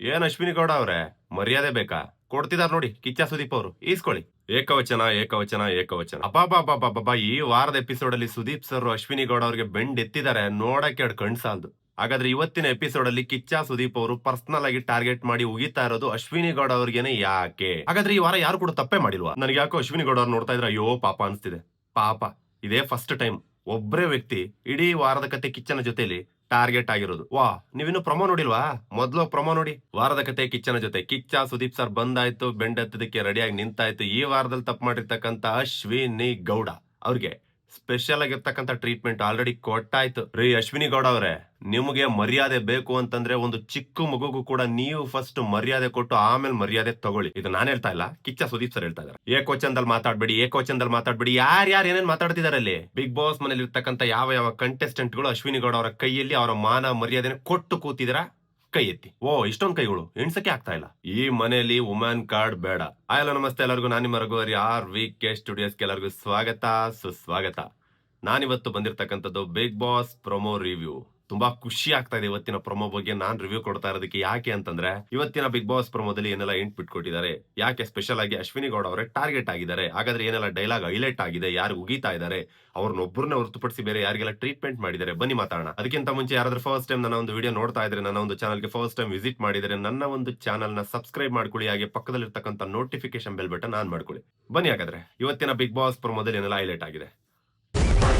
ಏನ್ ಅಶ್ವಿನಿ ಗೌಡ ಅವ್ರೆ, ಮರ್ಯಾದೆ ಬೇಕಾ? ಕೊಡ್ತಿದಾರ್ ನೋಡಿ, ಕಿಚ್ಚ ಸುದೀಪ್ ಅವರು, ಈಸ್ಕೊಳ್ಳಿ. ಏಕವಚನ ಏಕವಚನ ಏಕವಚನ. ಅಬ್ಬಾ ಈ ವಾರದ ಎಪಿಸೋಡ್ ಅಲ್ಲಿ ಸುದೀಪ್ ಸರ್ ಅಶ್ವಿನಿ ಗೌಡ ಅವ್ರಿಗೆ ಬೆಂಡ್ ಎತ್ತಿದ್ದಾರೆ ನೋಡಕ್ಕೆ ಎರಡು ಕಣ್ ಸಾಲ್ದು ಹಾಗಾದ್ರೆ ಇವತ್ತಿನ ಎಪಿಸೋಡ್ ಅಲ್ಲಿ ಕಿಚ್ಚ ಸುದೀಪ್ ಅವರು ಪರ್ಸನಲ್ ಆಗಿ ಟಾರ್ಗೆಟ್ ಮಾಡಿ ಉಗಿತಾ ಇರೋದು ಅಶ್ವಿನಿ ಗೌಡ ಅವ್ರಿಗೇನೆ ಯಾಕೆ? ಹಾಗಾದ್ರೆ ಈ ವಾರ ಯಾರು ಕೂಡ ತಪ್ಪೇ ಮಾಡಿಲ್ವಾ? ನನಗೆ ಯಾಕೋ ಅಶ್ವಿನಿ ಗೌಡ ಅವ್ರು ನೋಡ್ತಾ ಇದ್ರೆ ಅಯ್ಯೋ, ಪಾಪ ಅನ್ಸ್ತಿದೆ. ಪಾಪ, ಇದೇ ಫಸ್ಟ್ ಟೈಮ್ ಒಬ್ಬರೇ ವ್ಯಕ್ತಿ ಇಡೀ ವಾರದ ಕತೆ ಕಿಚ್ಚನ ಜೊತೆಲಿ ಟಾರ್ಗೆಟ್ ಆಗಿರೋದು. ವಾ, ನೀವಿನ್ನು ಪ್ರಮೋ ನೋಡಿಲ್ವಾ? ಮೊದ್ಲು ಪ್ರಮೋ ನೋಡಿ. ವಾರದ ಕತೆ, ಕಿಚ್ಚನ ಜೊತೆ. ಕಿಚ್ಚ, ಸುದೀಪ್ ಸರ್ ಬಂದಾಯ್ತು ಬೆಂಡೆತ್ತದಕ್ಕೆ ರೆಡಿಯಾಗಿ ನಿಂತಾಯ್ತು. ಈ ವಾರದಲ್ಲಿ ತಪ್ಪು ಮಾಡಿರ್ತಕ್ಕಂತ ಅಶ್ವಿನಿ ಗೌಡ ಅವ್ರಿಗೆ ಸ್ಪೆಷಲ್ ಆಗಿರ್ತಕ್ಕಂಥ ಟ್ರೀಟ್ಮೆಂಟ್ ಆಲ್ರೆಡಿ ಕೊಟ್ಟಾಯ್ತು. ರೀ, ಅಶ್ವಿನಿ ಗೌಡ ಅವರೇ. ನಿಮಗೆ ಮರ್ಯಾದೆ ಬೇಕು ಅಂತಂದ್ರೆ ಒಂದು ಚಿಕ್ಕ ಮಗುಗೂ ಕೂಡ ನೀವು ಫಸ್ಟ್ ಮರ್ಯಾದೆ ಕೊಟ್ಟು ಆಮೇಲೆ ಮರ್ಯಾದೆ ತಗೊಳ್ಳಿ. ಇದು ನಾನು ಹೇಳ್ತಾ ಇಲ್ಲ. ಕಿಚ್ಚ ಸುದೀಪ್ ಸರ್ ಹೇಳ್ತಾ ಇದ್ದಾರೆ ಏಕವಚನದಲ್ಲಿ ಮಾತಾಡ್ಬೇಡಿ ಏಕವಚನದಲ್ಲಿ ಮಾತಾಡ್ಬೇಡಿ. ಯಾರು ಯಾರು ಏನೇನ್ ಮಾತಾಡ್ತಿದಾರೆ ಅಲ್ಲಿ? ಬಿಗ್ ಬಾಸ್ ಮನೇಲಿ ಇರ್ತಕ್ಕಂಥ ಯಾವ ಯಾವ ಕಂಟೆಸ್ಟೆಂಟ್ಗಳು ಅಶ್ವಿನಿ ಗೌಡ ಅವರ ಕೈಯಲ್ಲಿ ಅವರ ಮಾನ ಮರ್ಯಾದೆನ ಕೊಟ್ಟು ಕೂತಿದ್ರ? ಕೈ ಎತ್ತಿ. ಓ, ಇಷ್ಟೊಂದು ಕೈಗಳು. ಎಣ್ಸಕ್ಕೆ ಆಗ್ತಾ ಇಲ್ಲ. ಈ ಮನೆಯಲ್ಲಿ ವುಮೆನ್ ಕಾರ್ಡ್ ಬೇಡ. ಆಯಲ್ಲ ನಮಸ್ತೆ ಎಲ್ಲರಿಗೂ. ನಾನು ನಿಮ್ಮ ರಘುವರಿ ಆರ್ ವಿ ಕೆ ಸ್ಟುಡಿಯೋಸ್ಗೆ ಎಲ್ಲರಿಗೂ ಸ್ವಾಗತ, ಸುಸ್ವಾಗತ. ನಾನಿವತ್ತು ಬಂದಿರತಕ್ಕಂಥದ್ದು ಬಿಗ್ ಬಾಸ್ ಪ್ರೊಮೋ ರಿವ್ಯೂ ತುಂಬಾ ಖುಷಿ ಆಗ್ತಾ ಇದೆ ಇವತ್ತಿನ ಪ್ರೊಮೋ ಬಗ್ಗೆ. ನಾನ್ ರಿವ್ಯೂ ಕೊಡ್ತಾ ಇರೋದಕ್ಕೆ ಯಾಕೆ ಅಂತಂದ್ರೆ, ಇವತ್ತಿನ ಬಿಗ್ ಬಾಸ್ ಪ್ರೊಮೋದಲ್ಲಿ ಏನೆಲ್ಲ ಎಂಟ್ ಬಿಟ್ಕೊಟ್ಟಿದ್ದಾರೆ, ಯಾಕೆ ಸ್ಪೆಷಲ್ ಆಗಿ ಅಶ್ವಿನಿ ಗೌಡ ಅವರೇ ಟಾರ್ಗೆಟ್ ಆಗಿದ್ದಾರೆ, ಹಾಗಾದ್ರೆ ಏನೆಲ್ಲ ಡೈಲಾಗ್ ಹೈಲೈಟ್ ಆಗಿದೆ, ಯಾರು ಉಗಿತಾ ಇದ್ದಾರೆ ಅವ್ರನ್ನೊಬ್ಬರನ್ನ ಹೊರತುಪಡಿಸಿ ಬೇರೆ ಯಾರಿಗೆಲ್ಲ ಟ್ರೀಟ್ಮೆಂಟ್ ಮಾಡಿದ್ದಾರೆ? ಬನ್ನಿ ಮಾತಾಡೋಣ. ಅದಕ್ಕಿಂತ ಮುಂಚೆ ಯಾರಾದ್ರೂ ಫಸ್ಟ್ ಟೈಮ್ ನನ್ನ ಒಂದು ವಿಡಿಯೋ ನೋಡ್ತಾ ಇದ್ರೆ, ನನ್ನ ಒಂದು ಚಾನಲ್ಗೆ ಫಸ್ಟ್ ಟೈಮ್ ವಿಸಿಟ್ ಮಾಡಿದರೆ, ನನ್ನ ಒಂದು ಚಾನಲ್ನ ಸಬ್ಸ್ಕ್ರೈಬ್ ಮಾಡ್ಕೊಳ್ಳಿ, ಹಾಗೆ ಪಕ್ಕದಲ್ಲಿರ್ತಕ್ಕಂಥ ನೋಟಿಫಿಕೇಶನ್ ಬೆಲ್ ಬಟನ್ ಆನ್ ಮಾಡ್ಕೊಳ್ಳಿ. ಬನ್ನಿ ಹಾಗಾದ್ರೆ, ಇವತ್ತಿನ ಬಿಗ್ ಬಾಸ್ ಪ್ರೊಮೋದಲ್ಲಿ ಏನೆಲ್ಲ ಹೈಲೈಟ್ ಆಗಿದೆ?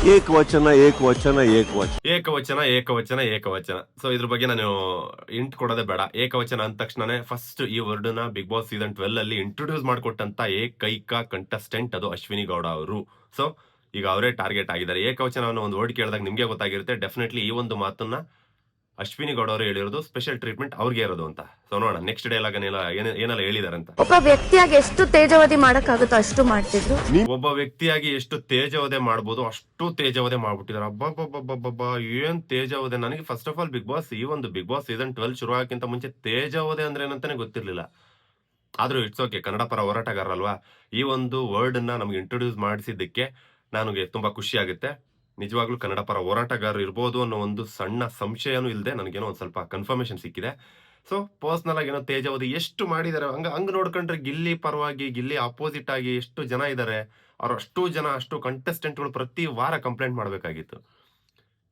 ಏಕ್ ವಚನ ಏಕ್ ವಚನ ಏಕ್ ವಚನ ಏಕವಚನ ಏಕವಚನ ಏಕವಚನ. ಸೊ ಇದ್ರ ಬಗ್ಗೆ ನಾನು ಇಂಟ್ ಕೊಡೋದೇ ಬೇಡ. ಏಕವಚನ ಅಂದ ತಕ್ಷಣನೇ ಫಸ್ಟ್ ಈ ವರ್ಡ್ನ ಬಿಗ್ ಬಾಸ್ ಸೀಸನ್ ಟ್ವೆಲ್ ಅಲ್ಲಿ ಇಂಟ್ರೊಡ್ಯೂಸ್ ಮಾಡಿಕೊಟ್ಟಂತ ಏಕೈಕ ಕಂಟೆಸ್ಟೆಂಟ್ ಅದು ಅಶ್ವಿನಿ ಗೌಡ ಅವರು. ಸೊ ಈಗ ಅವರೇ ಟಾರ್ಗೆಟ್ ಆಗಿದ್ದಾರೆ. ಏಕವಚನ ಅನ್ನೋ ಒಂದು ವರ್ಡ್ ಕೇಳಿದಾಗ ನಿಮ್ಗೆ ಗೊತ್ತಾಗಿರುತ್ತೆ. ಡೆಫಿನೆಟ್ಲಿ ಈ ಒಂದು ಮಾತನ್ನ ಅಶ್ವಿನಿ ಗೌಡ ಅವರು ಹೇಳಿರೋದು ಸ್ಪೆಷಲ್ ಟ್ರೀಟ್ಮೆಂಟ್ ಅವ್ರಿಗೆ ಇರೋದು ಅಂತ. ಸೊ ನೋಡೋಣ ನೆಕ್ಸ್ಟ್ ಡೇ ಎಲ್ಲ ಏನೆಲ್ಲ ಹೇಳಿದಾರೆ ಅಂತ ಒಬ್ಬ ವ್ಯಕ್ತಿಯಾಗಿ ಎಷ್ಟು ತೇಜವಧಿ ಮಾಡಕ್ಕಾಗುತ್ತೋ ಅಷ್ಟು ಮಾಡ್ತಿದ್ರು. ಒಬ್ಬ ವ್ಯಕ್ತಿಯಾಗಿ ಎಷ್ಟು ತೇಜವಧೆ ಮಾಡ್ಬೋದು ಅಷ್ಟು ತೇಜವಧೆ ಮಾಡ್ಬಿಟ್ಟಿದ್ದಾರೆ ಅಬ್ಬಬ್ಬಬ್ಬಬ್ಬ ಏನ್ ತೇಜವಧೆ? ನನಗೆ first of all Bigg Boss ಈ ಒಂದು ಬಿಗ್ ಬಾಸ್ ಸೀಸನ್ ಟ್ವೆಲ್ ಶುರು ಆಗಕ್ಕಿಂತ ಮುಂಚೆ ತೇಜವಧೆ ಅಂದ್ರೆ ಏನಂತಾನೆ ಗೊತ್ತಿರ್ಲಿಲ್ಲ. ಆದ್ರೂ ಇಟ್ಸ್ ಓಕೆ ಕನ್ನಡ ಪರ ಹೋರಾಟಗಾರಲ್ವಾ ಈ ಒಂದು ವರ್ಡ್ ಅನ್ನ ನಮ್ಗೆ ಇಂಟ್ರೊಡ್ಯೂಸ್ ಮಾಡಿಸಿದ್ದಕ್ಕೆ ನನಗೆ ತುಂಬಾ ಖುಷಿ ಆಗುತ್ತೆ. ನಿಜವಾಗ್ಲೂ ಕನ್ನಡ ಪರ ಹೋರಾಟಗಾರರು ಇರ್ಬೋದು ಅನ್ನೋ ಒಂದು ಸಣ್ಣ ಸಂಶಯನೂ ಇಲ್ಲದೆ ನನಗೇನೋ ಒಂದು ಸ್ವಲ್ಪ ಕನ್ಫರ್ಮೇಶನ್ ಸಿಕ್ಕಿದೆ. ಸೊ ಪರ್ಸ್ನಲ್ ಆಗಿ ಏನೋ ತೇಜವಧಿ ಎಷ್ಟು ಮಾಡಿದ್ದಾರೆ ಹಂಗ ಹಂಗ ನೋಡ್ಕೊಂಡ್ರೆ ಗಿಲ್ಲಿ ಪರವಾಗಿ, ಗಿಲ್ಲಿ ಅಪೋಸಿಟ್ ಆಗಿ ಎಷ್ಟು ಜನ ಇದ್ದಾರೆ ಅವ್ರು ಅಷ್ಟು ಜನ, ಅಷ್ಟು ಕಂಟೆಸ್ಟೆಂಟ್ಗಳು ಪ್ರತಿ ವಾರ ಕಂಪ್ಲೇಂಟ್ ಮಾಡಬೇಕಾಗಿತ್ತು.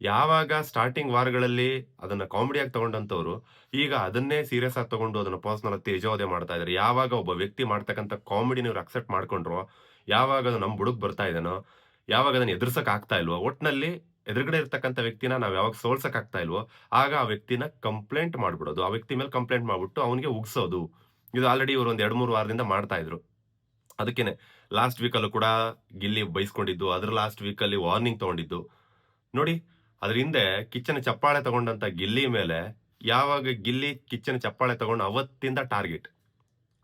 ಯಾವಾಗ ಸ್ಟಾರ್ಟಿಂಗ್ ವಾರಗಳಲ್ಲಿ ಅದನ್ನ ಕಾಮಿಡಿಯಾಗಿ ತಗೊಂಡಂತವ್ರು, ಈಗ ಅದನ್ನೇ ಸೀರಿಯಸ್ ಆಗಿ ತಗೊಂಡು ಅದನ್ನ ಪರ್ಸ್ನಲ್ ತೇಜೋದೆ ಮಾಡ್ತಾ ಇದ್ದಾರೆ ಯಾವಾಗ ಒಬ್ಬ ವ್ಯಕ್ತಿ ಮಾಡ್ತಕ್ಕಂಥ ಕಾಮಿಡಿ ನೀವು ಅಕ್ಸೆಪ್ಟ್ ಮಾಡ್ಕೊಂಡ್ರೋ, ಯಾವಾಗ ಅದು ನಮ್ಮ ಬುಡಕ್ ಬರ್ತಾ ಇದೆನೋ ಯಾವಾಗ ಅದನ್ನು ಎದುರ್ಸಕ್ ಆಗ್ತಾ ಇಲ್ವೋ? ಒಟ್ನಲ್ಲಿ ಎದುರುಗಡೆ ಇರ್ತಕ್ಕಂಥ ವ್ಯಕ್ತಿನ ನಾವು ಯಾವಾಗ ಸೋಲ್ಸಕ್ ಆಗ್ತಾ ಇಲ್ವೋ, ಆಗ ಆ ವ್ಯಕ್ತಿನ ಕಂಪ್ಲೇಂಟ್ ಮಾಡ್ಬಿಡೋದು. ಆ ವ್ಯಕ್ತಿ ಮೇಲೆ ಕಂಪ್ಲೇಂಟ್ ಮಾಡ್ಬಿಟ್ಟು ಅವನಿಗೆ ಉಗ್ಸೋದು. ಇದು ಆಲ್ರೆಡಿ ಇವರು ಒಂದು ಎರಡು ಮೂರು ವಾರದಿಂದ ಮಾಡ್ತಾ ಇದ್ರು. ಅದಕ್ಕೇನೆ ಲಾಸ್ಟ್ ವೀಕಲ್ಲೂ ಕೂಡ ಗಿಲ್ಲಿ ಬೈಸ್ಕೊಂಡಿದ್ದು, ಅದ್ರ ಲಾಸ್ಟ್ ವೀಕಲ್ಲಿ ವಾರ್ನಿಂಗ್ ತಗೊಂಡಿದ್ದು. ನೋಡಿ ಅದ್ರ ಹಿಂದೆ ಕಿಚ್ಚನ ಚಪ್ಪಾಳೆ ತಗೊಂಡಂತ ಗಿಲ್ಲಿ ಮೇಲೆ ಯಾವಾಗ ಗಿಲ್ಲಿ ಕಿಚ್ಚನ ಚಪ್ಪಾಳೆ ತಗೊಂಡು ಅವತ್ತಿಂದ ಟಾರ್ಗೆಟ್.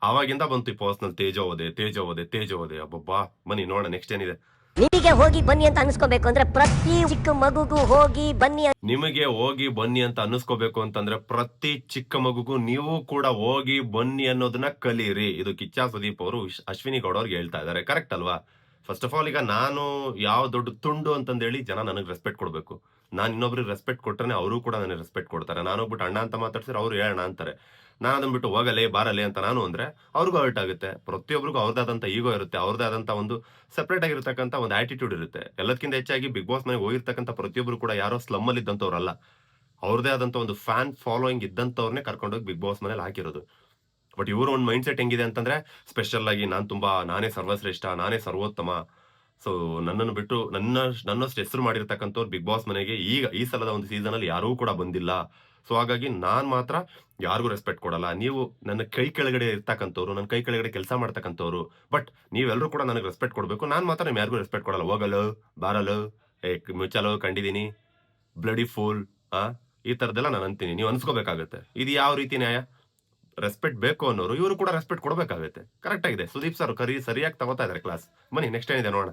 ಆವಾಗಿಂದ ಬಂತು ಈ ಪರ್ಸ್ನಲ್ ತೇಜೋವದೆ ತೇಜೋವದೆ ತೇಜೋವದೆ ಅಬ್ಬಬ್ಬಾ, ಬನ್ನಿ ನೋಡೋಣ ನೆಕ್ಸ್ಟ್ ಏನಿದೆ. ನಿಮಗೆ ಹೋಗಿ ಬನ್ನಿ ಅಂತ ಅನ್ಸ್ಕೋಬೇಕು ಅಂದ್ರೆ ಪ್ರತಿ ಚಿಕ್ಕ ಮಗುಗೂ ಹೋಗಿ ಬನ್ನಿ ನಿಮಗೆ ಹೋಗಿ ಬನ್ನಿ ಅಂತ ಅನ್ನಿಸ್ಕೋಬೇಕು ಅಂತಂದ್ರೆ ಪ್ರತಿ ಚಿಕ್ಕ ಮಗುಗೂ ನೀವು ಕೂಡ ಹೋಗಿ ಬನ್ನಿ ಅನ್ನೋದನ್ನ ಕಲೀರಿ. ಇದು ಕಿಚ್ಚ ಸುದೀಪ್ ಅವರು ಅಶ್ವಿನಿ ಗೌಡ ಅವ್ರಿಗೆ ಹೇಳ್ತಾ ಇದ್ದಾರೆ. ಕರೆಕ್ಟ್ ಅಲ್ವಾ? ಫಸ್ಟ್ ಆಫ್ ಆಲ್ ಈಗ ನಾನು ಯಾವ ದೊಡ್ಡ ತುಂಡು ಅಂತಂದೇಳಿ ಜನ ನನಗೆ ರೆಸ್ಪೆಕ್ಟ್ ಕೊಡಬೇಕು. ನಾನು ಇನ್ನೊಬ್ರಿಗೆ ರೆಸ್ಪೆಕ್ಟ್ ಕೊಟ್ರೆ ಅವರು ಕೂಡ ನನಗೆ ರೆಸ್ಪೆಕ್ಟ್ ಕೊಡ್ತಾರೆ. ನಾನು ಒಬ್ಬಟ್ಟು ಅಣ್ಣ ಅಂತ ಮಾತಾಡ್ಸಿದ್ರೆ ಅವ್ರು ಹೇಳೋಣ ಅಂತಾರೆ. ನಾನು ಅದನ್ನ ಬಿಟ್ಟು ಹೋಗಲೇ ಬಾರಲೇ ಅಂತ ನಾನು ಅಂದ್ರೆ ಅವ್ರಿಗೂ ಹರ್ಟ್ ಆಗುತ್ತೆ. ಪ್ರತಿಯೊಬ್ಬರಿಗೂ ಅವ್ರದ್ದಾದಂಥ ಈಗೋ ಇರುತ್ತೆ. ಅವ್ರದ್ದೇ ಆದಂಥ ಒಂದು ಸಪ್ರೇಟ್ ಆಗಿರ್ತಕ್ಕಂಥ ಒಂದು ಆಟಿಟ್ಯೂಡ್ ಇರುತ್ತೆ. ಎಲ್ಲದಕ್ಕಿಂತ ಹೆಚ್ಚಾಗಿ ಬಿಗ್ ಬಾಸ್ ಮನೆಗೆ ಹೋಗಿರ್ತಕ್ಕಂಥ ಪ್ರತಿಯೊಬ್ಬರು ಕೂಡ ಯಾರೋ ಸ್ಲಮ್ ಅಲ್ಲಿ ಇದ್ದಂಥವ್ರಲ್ಲ, ಅವ್ರದೇ ಆದಂಥ ಒಂದು ಫ್ಯಾನ್ ಫಾಲೋಯಿಂಗ್ ಇದ್ದಂಥವ್ರನ್ನೇ ಕರ್ಕೊಂಡೋಗಿ ಬಿಗ್ ಬಾಸ್ ಮನೇಲಿ ಹಾಕಿರೋದು. ಬಟ್ ಇವರು ಒಂದು ಮೈಂಡ್ ಸೆಟ್ ಹೆಂಗಿದೆ ಅಂತಂದ್ರೆ ಸ್ಪೆಷಲ್ ಆಗಿ ನಾನು ತುಂಬಾ, ನಾನೇ ಸರ್ವಶ್ರೇಷ್ಠ, ನಾನೇ ಸರ್ವೋತ್ತಮ. ಸೊ ನನ್ನನ್ನು ಬಿಟ್ಟು ನನ್ನ, ನನ್ನಷ್ಟು ಹೆಸರು ಮಾಡಿರ್ತಕ್ಕಂಥವ್ರು ಬಿಗ್ ಬಾಸ್ ಮನೆಗೆ ಈಗ ಈ ಸಲದ ಒಂದು ಸೀಸನ್ ಅಲ್ಲಿ ಯಾರೂ ಕೂಡ ಬಂದಿಲ್ಲ. ಸೊ ಹಾಗಾಗಿ ನಾನ್ ಮಾತ್ರ ಯಾರಿಗೂ ರೆಸ್ಪೆಕ್ಟ್ ಕೊಡಲ್ಲ. ನೀವು ನನ್ನ ಕೈ ಕೆಳಗಡೆ ಇರ್ತಕ್ಕಂಥವ್ರು, ನನ್ನ ಕೈ ಕೆಳಗಡೆ ಕೆಲಸ ಮಾಡ್ತಕ್ಕಂಥವ್ರು ಬಟ್ ನೀವೆಲ್ಲರೂ ಕೂಡ ನನಗೆ ರೆಸ್ಪೆಕ್ಟ್ ಕೊಡಬೇಕು. ನಾನು ಮಾತ್ರ ನಿಮ್ ಯಾರಿಗೂ ರೆಸ್ಪೆಕ್ಟ್ ಕೊಡಲ್ಲ. ಹೋಗಲು, ಬಾರಲು, ಏ, ಮುಚ್ಚಲು ಕಂಡಿದ್ದೀನಿ ಬ್ಲಡಿ ಫೂಲ್ ಆ, ಈ ತರದೆಲ್ಲ ನಾನು ಅಂತೀನಿ. ನೀವು ಅನ್ಸ್ಕೋಬೇಕಾಗುತ್ತೆ. ಇದು ಯಾವ ರೀತಿ ನ್ಯಾಯ? ರೆಸ್ಪೆಕ್ಟ್ ಬೇಕು ಅನ್ನೋರು, ಇವರು ಕೂಡ ರೆಸ್ಪೆಕ್ಟ್ ಕೊಡಬೇಕಾಗುತ್ತೆ. ಕರೆಕ್ಟ್ ಆಗಿದೆ. ಸುದೀಪ್ ಸರ್ ಕರಿ, ಸರಿಯಾಗಿ ತಗೋತಾ ಇದಾರೆ ಕ್ಲಾಸ್ ಬನ್ನಿ ನೆಕ್ಸ್ಟ್ ಏನಿದೆ ನೋಡೋಣ.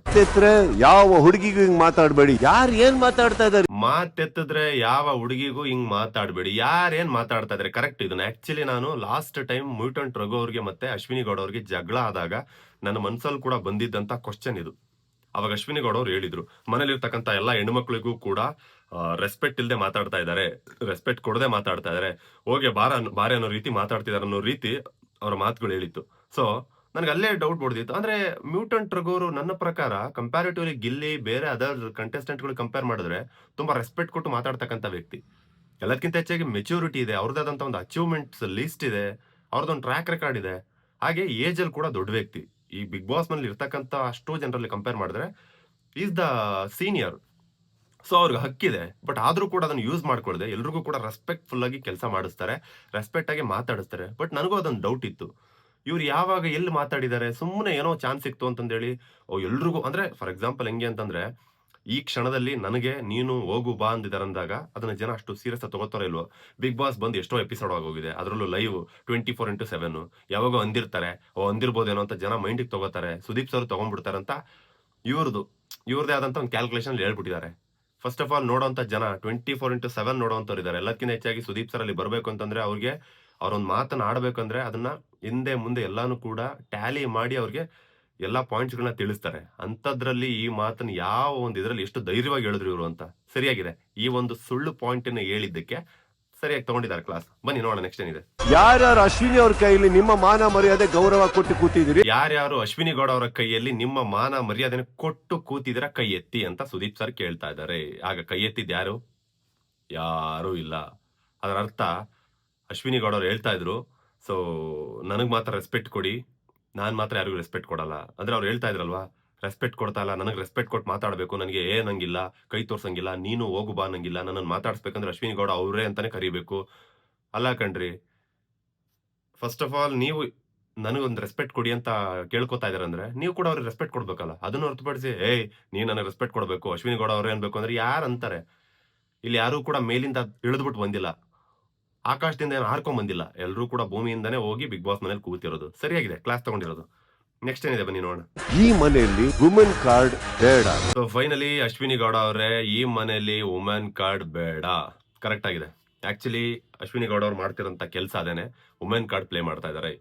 ಯಾವ ಹುಡುಗಿಗೂ ಹಿಂಗ್ ಮಾತಾಡಬೇಡಿ. ಯಾರು ಏನ್ ಮಾತಾಡ್ತಾ ಇದಾರೆ? ಮಾತೆತ್ತಿದ್ರೆ ಯಾವ ಹುಡುಗಿಗೂ ಹಿಂಗ್ ಮಾತಾಡ್ಬೇಡಿ. ಯಾರೇನ್ ಮಾತಾಡ್ತಾ ಇದ್ರೆ ಕರೆಕ್ಟ್ ಇದನ್ನ. ಆಕ್ಚುಲಿ ನಾನು ಲಾಸ್ಟ್ ಟೈಮ್ ಮ್ಯೂಟಂಟ್ ರಘು ಅವ್ರಿಗೆ ಮತ್ತೆ ಅಶ್ವಿನಿ ಗೌಡ ಅವ್ರಿಗೆ ಜಗಳ ಆದಾಗ ನನ್ನ ಮನ್ಸಲ್ಲಿ ಕೂಡ ಬಂದಿದ್ದಂತ ಕ್ವಶನ್ ಇದು. ಅವಾಗ ಅಶ್ವಿನಿ ಗೌಡ ಅವ್ರು ಹೇಳಿದ್ರು. ಮನೇಲಿರ್ತಕ್ಕಂಥ ಎಲ್ಲ ಹೆಣ್ಮಕ್ಳಿಗೂ ಕೂಡ ರೆಸ್ಪೆಕ್ಟ್ ಇಲ್ಲದೆ ಮಾತಾಡ್ತಾ ಇದ್ದಾರೆ. ರೆಸ್ಪೆಕ್ಟ್ ಕೊಡದೆ ಮಾತಾಡ್ತಾ ಇದ್ದಾರೆ. ಹೋಗಿ ಬಾರ, ಬಾರೆ ಅನ್ನೋ ರೀತಿ ಮಾತಾಡ್ತಿದ್ದಾರೆ ಅನ್ನೋ ರೀತಿ ಅವರ ಮಾತುಗಳು ಹೇಳಿತ್ತು. ಸೊ ನನಗೆ ಅಲ್ಲೇ ಡೌಟ್ ಬಡ್ದಿತ್ತು ಅಂದ್ರೆ ಮ್ಯೂಟೆಂಟ್ ರಗೋರು ನನ್ನ ಪ್ರಕಾರ ಕಂಪ್ಯಾರಿಟಿವ್ಲಿ ಗಿಲ್ಲಿ, ಬೇರೆ ಅದರ್ ಕಂಟೆಸ್ಟೆಂಟ್ಗಳು ಕಂಪೇರ್ ಮಾಡಿದ್ರೆ ತುಂಬಾ ರೆಸ್ಪೆಕ್ಟ್ ಕೊಟ್ಟು ಮಾತಾಡ್ತಕ್ಕಂಥ ವ್ಯಕ್ತಿ. ಎಲ್ಲದಕ್ಕಿಂತ ಹೆಚ್ಚಾಗಿ ಮೆಚೂರಿಟಿ ಇದೆ, ಅವ್ರದ್ದಾದಂಥ ಒಂದು ಅಚೀವ್ಮೆಂಟ್ಸ್ ಲಿಸ್ಟ್ ಇದೆ, ಅವ್ರದ್ದೊಂದು ಟ್ರ್ಯಾಕ್ ರೆಕಾರ್ಡ್ ಇದೆ. ಹಾಗೆ ಏಜ್ ಅಲ್ಲಿ ಕೂಡ ದೊಡ್ಡ ವ್ಯಕ್ತಿ. ಈ ಬಿಗ್ ಬಾಸ್ನಲ್ಲಿ ಇರ್ತಕ್ಕಂಥ ಅಷ್ಟು ಜನರಲ್ಲಿ ಕಂಪೇರ್ ಮಾಡಿದ್ರೆ ಈಸ್ ದ ಸೀನಿಯರ್ ಸೊ ಅವ್ರಿಗೆ ಹಕ್ಕಿದೆ ಬಟ್ ಆದ್ರೂ ಕೂಡ ಅದನ್ನು ಯೂಸ್ ಮಾಡ್ಕೊಳ್ಳದೆ ಎಲ್ರಿಗೂ ಕೂಡ ರೆಸ್ಪೆಕ್ಟ್ಫುಲ್ ಆಗಿ ಕೆಲಸ ಮಾಡಿಸ್ತಾರೆ ರೆಸ್ಪೆಕ್ಟ್ ಆಗಿ ಮಾತಾಡಿಸ್ತಾರೆ. ಬಟ್ ನನಗೂ ಅದೊಂದು ಡೌಟ್ ಇತ್ತು. ಇವ್ರು ಯಾವಾಗ ಎಲ್ಲಿ ಮಾತಾಡಿದ್ದಾರೆ ಸುಮ್ಮನೆ ಏನೋ ಚಾನ್ಸ್ ಸಿಕ್ತು ಅಂತಂದೇಳಿ, ಓ, ಎಲ್ರಿಗೂ ಅಂದ್ರೆ ಫಾರ್ ಎಕ್ಸಾಂಪಲ್ ಹೆಂಗೆ ಅಂತಂದ್ರೆ, ಈ ಕ್ಷಣದಲ್ಲಿ ನನಗೆ ನೀನು ಹೋಗು ಬಾ ಅಂದಿದ್ದಾರೆ ಅಂದಾಗ ಅದನ್ನ ಜನ ಅಷ್ಟು ಸೀರಿಯಸ್ ತಗೋತಾರೋ ಇಲ್ವೋ? ಬಿಗ್ ಬಾಸ್ ಬಂದು ಎಷ್ಟೋ ಎಪಿಸೋಡ್ ಆಗೋಗಿದೆ, ಅದರಲ್ಲೂ live twenty four into seven. ಯಾವಾಗ ಅಂದಿರ್ತಾರೆ, ಓ, ಅಂದಿರ್ಬೋದೇನೋ ಅಂತ ಜನ ಮೈಂಡಿಗೆ ತಗೋತಾರೆ, ಸುದೀಪ್ ಸರ್ ತಗೊಂಡ್ಬಿಡ್ತಾರೆ ಅಂತ ಇವ್ರದ್ದು ಇವ್ರದೇ ಆದಂತ ಒಂದು ಕ್ಯಾಲ್ಕುಲೇಷನ್ ಹೇಳ್ಬಿಟ್ಟಿದ್ದಾರೆ. ಫಸ್ಟ್ ಆಫ್ ಆಲ್ ನೋಡೋಂಥ ಜನ ಟ್ವೆಂಟಿ ಫೋರ್ ಇಂಟು ಸೆವೆನ್ ನೋಡೋಂಥವ್ರು ಇದ್ದಾರೆ ಎಲ್ಲಕ್ಕಿಂತ ಹೆಚ್ಚಾಗಿ ಸುದೀಪ್ ಸರ್ ಅಲ್ಲಿ ಬರಬೇಕು ಅಂತಂದ್ರೆ ಅವ್ರಿಗೆ ಅವ್ರೊಂದು ಮಾತನ್ನ ಆಡಬೇಕಂದ್ರೆ ಅದನ್ನ ಹಿಂದೆ ಮುಂದೆ ಎಲ್ಲಾನು ಕೂಡ ಟ್ಯಾಲಿ ಮಾಡಿ ಅವ್ರಿಗೆ ಎಲ್ಲಾ ಪಾಯಿಂಟ್ಸ್ಗಳನ್ನ ತಿಳಿಸ್ತಾರೆ. ಅಂಥದ್ರಲ್ಲಿ ಈ ಮಾತನ್ನ ಯಾವ ಒಂದು ಇದರಲ್ಲಿ ಎಷ್ಟು ಧೈರ್ಯವಾಗಿ ಹೇಳಿದ್ರು ಇವರು ಅಂತ ಸರಿಯಾಗಿದೆ. ಈ ಒಂದು ಸುಳ್ಳು ಪಾಯಿಂಟ್ ಹೇಳಿದ್ದಕ್ಕೆ ಸರಿಯಾಗಿ ತಗೊಂಡಿದ್ದಾರೆ ಕ್ಲಾಸ್ ಬನ್ನಿ ನೋಡೋಣ ನೆಕ್ಸ್ಟ್ ಏನಿದೆ. ಯಾರ್ಯಾರು ಅಶ್ವಿನಿ ಅವ್ರ ಕೈಯಲ್ಲಿ ನಿಮ್ಮ ಮಾನ ಮರ್ಯಾದೆ ಗೌರವ ಕೊಟ್ಟು ಕೂತಿದ್ದೀರಿ? ಯಾರ್ಯಾರು ಅಶ್ವಿನಿ ಗೌಡ ಅವರ ಕೈಯಲ್ಲಿ ನಿಮ್ಮ ಮಾನ ಮರ್ಯಾದೆನ ಕೊಟ್ಟು ಕೂತಿದಿರ ಕೈ ಎತ್ತಿ ಅಂತ ಸುದೀಪ್ ಸರ್ ಕೇಳ್ತಾ ಇದ್ದಾರೆ. ಆಗ ಕೈ ಎತ್ತಿದ್ ಯಾರು? ಯಾರೂ ಇಲ್ಲ. ಅದರ ಅರ್ಥ ಅಶ್ವಿನಿ ಗೌಡ ಅವ್ರು ಹೇಳ್ತಾ ಇದ್ರು ಸೊ ನನಗೆ ಮಾತ್ರ ರೆಸ್ಪೆಕ್ಟ್ ಕೊಡಿ. ನಾನು ಮಾತ್ರ ಯಾರಿಗೂ ರೆಸ್ಪೆಕ್ಟ್ ಕೊಡಲ್ಲ. ಅಂದರೆ ಅವ್ರು ಹೇಳ್ತಾ ಇದ್ರಲ್ವಾ ರೆಸ್ಪೆಕ್ಟ್ ಕೊಡ್ತಾ ಇಲ್ಲ, ನನಗೆ ರೆಸ್ಪೆಕ್ಟ್ ಕೊಟ್ಟು ಮಾತಾಡಬೇಕು. ನನಗೆ ಏನಂಗಿಲ್ಲ, ಕೈ ತೋರ್ಸಂಗಿಲ್ಲ, ನೀನು ಹೋಗು ಬಾ ಅನ್ನಂಗಿಲ್ಲ. ನನ್ನನ್ನು ಮಾತಾಡಿಸ್ಬೇಕಂದ್ರೆ ಅಶ್ವಿನಿ ಗೌಡ ಅವರೇ ಅಂತಲೇ ಕರಿಬೇಕು. ಅಲ್ಲ ಕಣ್ರಿ ಫಸ್ಟ್ ಆಫ್ ಆಲ್ ನೀವು ನನಗೊಂದು ರೆಸ್ಪೆಕ್ಟ್ ಕೊಡಿ ಅಂತ ಕೇಳ್ಕೊತಾ ಇದಾರೆ ನೀವು ಕೂಡ ಅವ್ರಿಗೆ ರೆಸ್ಪೆಕ್ಟ್ ಕೊಡ್ಬೇಕಲ್ಲ. ಅದನ್ನು ಹೊರತುಪಡಿಸಿ, ಏಯ್ ನೀ ನನಗೆ ರೆಸ್ಪೆಕ್ಟ್ ಕೊಡಬೇಕು, ಅಶ್ವಿನಿ ಗೌಡ ಅವ್ರೇ ಬೇಕು ಅಂದ್ರೆ ಯಾರು ಅಂತಾರೆ? ಇಲ್ಲಿ ಯಾರೂ ಕೂಡ ಮೇಲಿಂದ ಇಳಿದ್ಬಿಟ್ಟು ಬಂದಿಲ್ಲ. ಆಕಾಶದಿಂದ ಏನು ಹಾರ್ಕೊಂಡ್ ಬಂದಿಲ್ಲ. ಎಲ್ಲರೂ ಕೂಡ ಭೂಮಿಯಿಂದನೇ ಹೋಗಿ ಬಿಗ್ ಬಾಸ್ ಮನೇಲಿ ಕೂತಿರೋದು. ಸರಿಯಾಗಿದೆ ಕ್ಲಾಸ್ ತಗೊಂಡಿರೋದು. ನೆಕ್ಸ್ಟ್ ಏನಿದೆ ಬನ್ನಿ ನೋಡೋಣ. ಈ ಮನೆಯಲ್ಲಿ ವುಮೆನ್ ಕಾರ್ಡ್ ಬೇಡ. ಸೊ ಫೈನಲಿ ಅಶ್ವಿನಿ ಗೌಡ ಅವರೇ ಈ ಮನೆಯಲ್ಲಿ ವುಮೆನ್ ಕಾರ್ಡ್ ಬೇಡ. ಕರೆಕ್ಟ್ ಆಗಿದೆ. ಆಕ್ಚುಲಿ ಅಶ್ವಿನಿ ಗೌಡ ಅವ್ರು ಮಾಡ್ತಿರೋಂಥ ಕೆಲಸ ಅದೇನೆ. ವುಮೆನ್ ಕಾರ್ಡ್ ಪ್ಲೇ ಮಾಡ್ತಾ ಇದ್ದಾರೆ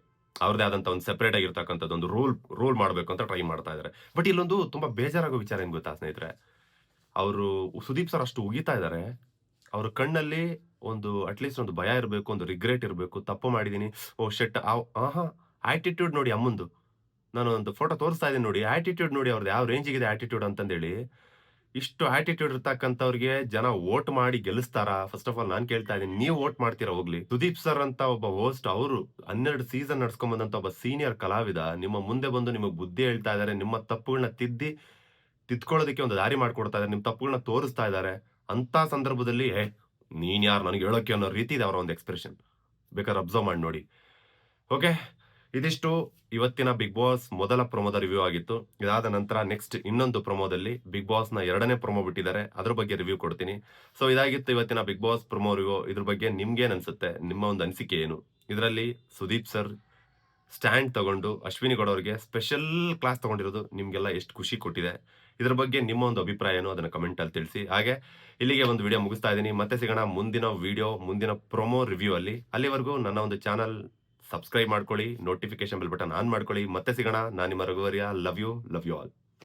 ಅವ್ರದೇ ಆದಂತ ಒಂದು ಸೆಪರೇಟ್ ಆಗಿರ್ತಕ್ಕಂಥದ್ದು ಒಂದು ರೂಲ್ ರೂಲ್ ಮಾಡಬೇಕು ಅಂತ ಟ್ರೈ ಮಾಡ್ತಾ ಇದ್ದಾರೆ ಬಟ್ ಇಲ್ಲೊಂದು ತುಂಬಾ ಬೇಜಾರಾಗೋ ವಿಚಾರ ಏನು ಗೊತ್ತಾ ಸ್ನೇಹಿತರೆ? ಅವರು ಸುದೀಪ್ ಸರ್ ಅಷ್ಟು ಉಗಿತಾ ಇದ್ದಾರೆ ಅವ್ರ ಕಣ್ಣಲ್ಲಿ ಒಂದು ಅಟ್ಲೀಸ್ಟ್ ಒಂದು ಭಯ ಇರಬೇಕು, ಒಂದು ರಿಗ್ರೆಟ್ ಇರಬೇಕು. ತಪ್ಪು ಮಾಡಿದ್ದೀನಿ ಓ ಶೆಟ್ ಆಹಾ ಆಟಿಟ್ಯೂಡ್ ನೋಡಿ ಅಮ್ಮಂದು. ನಾನು ಒಂದು ಫೋಟೋ ತೋರಿಸ್ತಾ ಇದ್ದೀನಿ ನೋಡಿ. ಆಟಿಟ್ಯೂಡ್ ನೋಡಿ ಅವ್ರದ್ದು ಯಾವ ರೇಂಜಿಗಿದೆ ಆಟಿಟ್ಯೂಡ್ ಅಂತಂದೇಳಿ. ಇಷ್ಟು ಆಟಿಟ್ಯೂಡ್ ಇರ್ತಕ್ಕಂಥವ್ರಿಗೆ ಜನ ವೋಟ್ ಮಾಡಿ ಗೆಲ್ಲಿಸ್ತಾರಾ? ಫಸ್ಟ್ ಆಫ್ ಆಲ್ ನಾನು ಕೇಳ್ತಾ ಇದ್ದೀನಿ. ನೀವು ವೋಟ್ ಮಾಡ್ತೀರಾ ಹೋಗ್ಲಿ? ಸುದೀಪ್ ಸರ್ ಅಂತ ಒಬ್ಬ ಹೋಸ್ಟ್ ಅವರು ಹನ್ನೆರಡು ಸೀಸನ್ ನಡ್ಸ್ಕೊಂಡ್ ಬಂದಂತ ಒಬ್ಬ ಸೀನಿಯರ್ ಕಲಾವಿದ. ನಿಮ್ಮ ಮುಂದೆ ಬಂದು ನಿಮಗೆ ಬುದ್ಧಿ ಹೇಳ್ತಾ ಇದ್ದಾರೆ ನಿಮ್ಮ ತಪ್ಪುಗಳನ್ನ ತಿದ್ದಿ, ತಿದ್ಕೊಳ್ಳೋದಕ್ಕೆ ಒಂದು ದಾರಿ ಮಾಡ್ಕೊಡ್ತಾ ಇದ್ದಾರೆ ನಿಮ್ಮ ತಪ್ಪುಗಳನ್ನ ತೋರಿಸ್ತಾ ಇದ್ದಾರೆ ಅಂತ ಸಂದರ್ಭದಲ್ಲಿ ನೀನ್ ಯಾರು ನನಗೆ ಹೇಳೋಕೆ ಅನ್ನೋ ರೀತಿ ಇದೆ ಅವರ ಒಂದು ಎಕ್ಸ್ಪ್ರೆಷನ್ ಬೇಕಾದ್ರೆ ಅಬ್ಸರ್ವ್ ಮಾಡಿ ನೋಡಿ. ಓಕೆ ಇದಿಷ್ಟು ಇವತ್ತಿನ ಬಿಗ್ ಬಾಸ್ ಮೊದಲ ಪ್ರೊಮೋದ ರಿವ್ಯೂ ಆಗಿತ್ತು. ಇದಾದ ನಂತರ ನೆಕ್ಸ್ಟ್ ಇನ್ನೊಂದು ಪ್ರೊಮೋದಲ್ಲಿ ಬಿಗ್ ಬಾಸ್ನ ಎರಡನೇ ಪ್ರೊಮೋ ಬಿಟ್ಟಿದ್ದಾರೆ. ಅದ್ರ ಬಗ್ಗೆ ರಿವ್ಯೂ ಕೊಡ್ತೀನಿ. ಸೊ ಇದಾಗಿತ್ತು ಇವತ್ತಿನ ಬಿಗ್ ಬಾಸ್ ಪ್ರೊಮೋ ರಿವ್ಯೂ ಇದ್ರ ಬಗ್ಗೆ ನಿಮ್ಗೇನು ಅನ್ಸುತ್ತೆ? ನಿಮ್ಮ ಒಂದು ಅನಿಸಿಕೆ ಏನು? ಇದರಲ್ಲಿ ಸುದೀಪ್ ಸರ್ ಸ್ಟ್ಯಾಂಡ್ ತಗೊಂಡು ಅಶ್ವಿನಿ ಗೌಡ ಅವರಿಗೆ ಸ್ಪೆಷಲ್ ಕ್ಲಾಸ್ ತಗೊಂಡಿರೋದು ನಿಮಗೆಲ್ಲ ಎಷ್ಟು ಖುಷಿ ಕೊಟ್ಟಿದೆ. ಇದ್ರ ಬಗ್ಗೆ ನಿಮ್ಮ ಒಂದು ಅಭಿಪ್ರಾಯ ಏನು ಅದನ್ನ ಕಮೆಂಟ್ ಅಲ್ಲಿ ತಿಳಿಸಿ. ಹಾಗೆ ಇಲ್ಲಿಗೆ ಒಂದು ವಿಡಿಯೋ ಮುಗಿಸ್ತಾ ಇದ್ದೀನಿ. ಮತ್ತೆ ಸಿಗೋಣ ಮುಂದಿನ ವಿಡಿಯೋ, ಮುಂದಿನ ಪ್ರೊಮೋ ರಿವ್ಯೂ ಅಲ್ಲಿ ಅಲ್ಲಿವರೆಗೂ ನನ್ನ ಒಂದು ಚಾನಲ್ ಸಬ್ಸ್ಕ್ರೈಬ್ ಮಾಡ್ಕೊಳ್ಳಿ ನೋಟಿಫಿಕೇಶನ್ ಬೆಲ್ ಬಟನ್ ಆನ್ ಮಾಡ್ಕೊಳ್ಳಿ. ಮತ್ತೆ ಸಿಗೋಣ. ನಾನು ನಿಮ್ಮ ರಘುವರ್ಯ. Love you love you all.